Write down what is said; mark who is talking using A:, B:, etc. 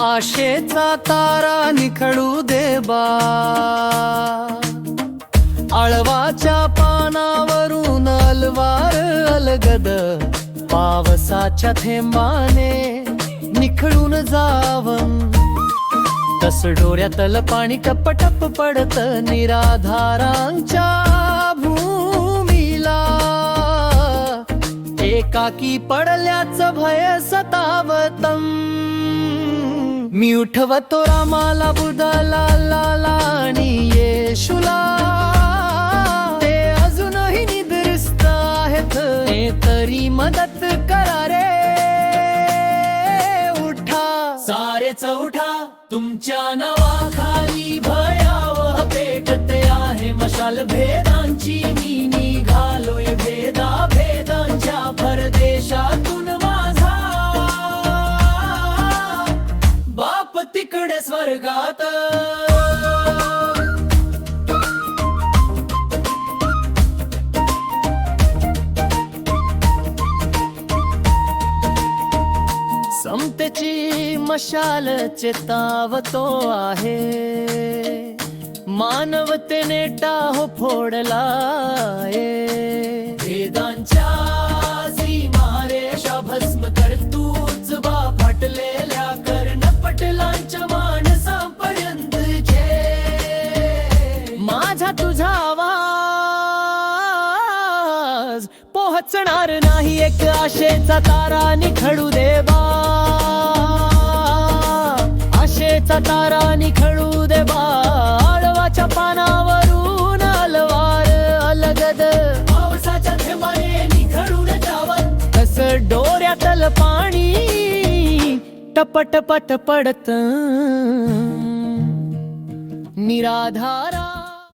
A: आशेचा तारा निखळू दे बा. आळवाच्या पानावरून अलवार अलगद पावसाच्या थेंबाने निखळून जावं. तस डोळ्यातल पाणी टप टप पडत निराधारांच्या भूमीला. एकाकी पडल्याच भय सतावतम मी उठवतो रामाला बुदाला लाला आणि येशुला. ते अजूनही निदृस्त आहेत. तरी मदत करा रे. उठा. सारेच उठा तुमच्या नावाखाली भयावह पेटते आहे मशाल भेदांची मिनी. स्वर्गात. समतेची मशाल चेतावतो आहे. मानवतेने टाहो फोडला हसणार पोहोचणार नाही एक आशेचा तारा निखळू देवा. आशेचा तारा निखळू देवा. आळवाच्या पानावरून अलवार अलगद. पावसाच्या थेंबाने निखळून जावं. तस डोऱ्यातल पाणी टपटपट पडत. निराधार